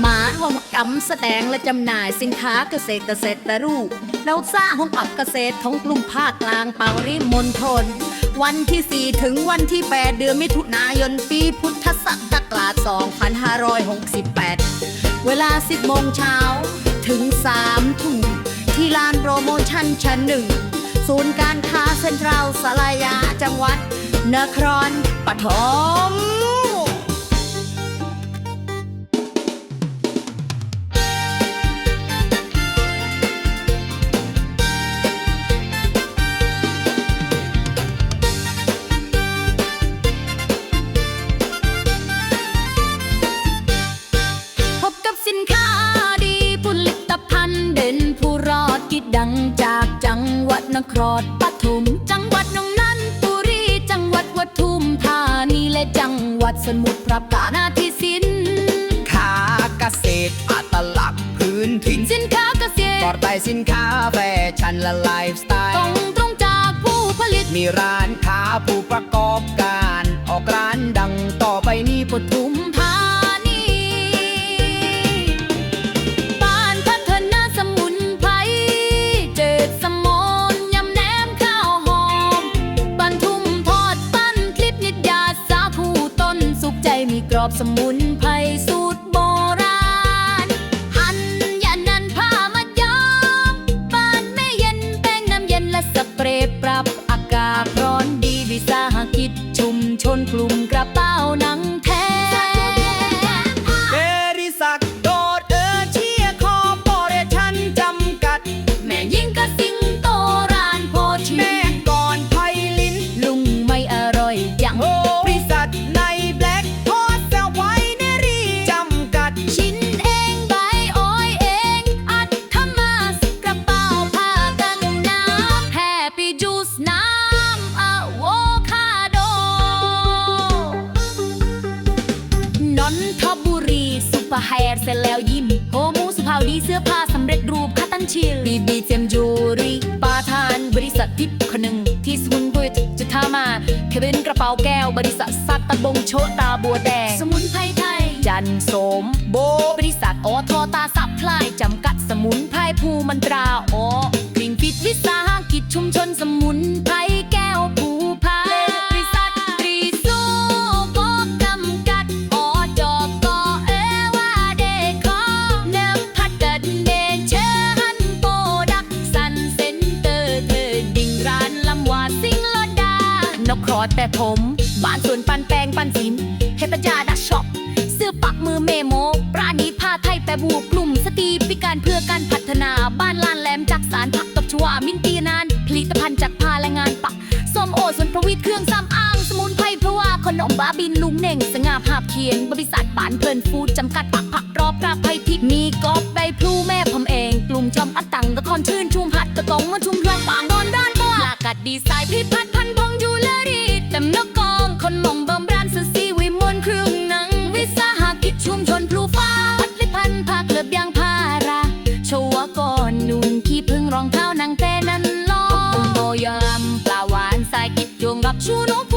หมาหองกำแสดงและจำหน่ายสินค้าเกษตรเกษตรรูปเราสร้างห้องอับเกษตรของกลุ่มภาคกลางเปาริมณฑลวันที่ 4 ถึงวันที่ 8 เดือนมิถุนายนปีพุทธศักราช 2568 เวลา 10 โมงเช้าถึง 3 ทุ่มที่ลานโปรโมชั่นชั้นหนึ่งศูนย์การค้าเซ็นทรัลสลายาจังหวัดนครปฐม หวัดนครปฐมจังหวัดหนองนันบุรีจังหวัดวัดทุมธานีและจังหวัดสมุทรปราการนาทิสินค้าเกษตรอัตลักษณ์พื้นถิ่นสินค้าเกษปลอตรดภัยสินค้าแฟชั่นและไลฟ์สไตตรงล์ตรงจากผู้ผลิตมีร้านค้าผู้ประกอบการ ออกร้านดังต่อไปนี้ปทุม อบสมุนไพรสูตรโบราณอันยานันผ้ามาย้อมบานแม่เย็นแป้งน้ำเย็นและสเปรย์ปรับอากาศร้อนดีวิสาหกิจชุมชนกลุ่มกระเป๋านัง ร์ไฮแอร์เสร็จแล้วยิ้มโฮมูสุภาวดีเสื้อผ้าสำเร็จรูปคัตตันชิลบีบีเจมจูรีปาทานบริษัททิพย์คนหนึ่งที่สมุนไพรจะทามาเควินกระเป๋าแก้ว บริษัทสัตตบงโชตาบัวแดง สมุนไพรไทย จันโสม โบบริษัทอทอตาซัพพลายจำกัดสมุนไพรภูมันตราออกริ่งปิดวิสาหกิจชุมชนสมุ วาสิงลดานกครอดแต่ผม บ้านสวนปันแปลงปันสิมเฮปจาดักช็อปเสื้อปักมือเมโม ปราณีผ้าไทยแปรบูกลุ่มสตรีพิการเพื่อการพัฒนาบ้านลานแหลมจักสารผักตบชวามินตีนาน ผลิตภัณฑ์จากผ้าและงานปักส้มโอสวนประวิตรเครื่องสำอาง สมุนไพรเพราะว่าขนมบ้าบินลุงเน่ง สง่าภาพเขียน บริษัทปานเพลินฟูดจำกัดปักผักรอบกราบไพทิพย์มีกอบใบพลูแม่ผมเอง กลุ่มจอมอัดตังตะคอนชื่นชุมหัดตะกองมาชุมายกิ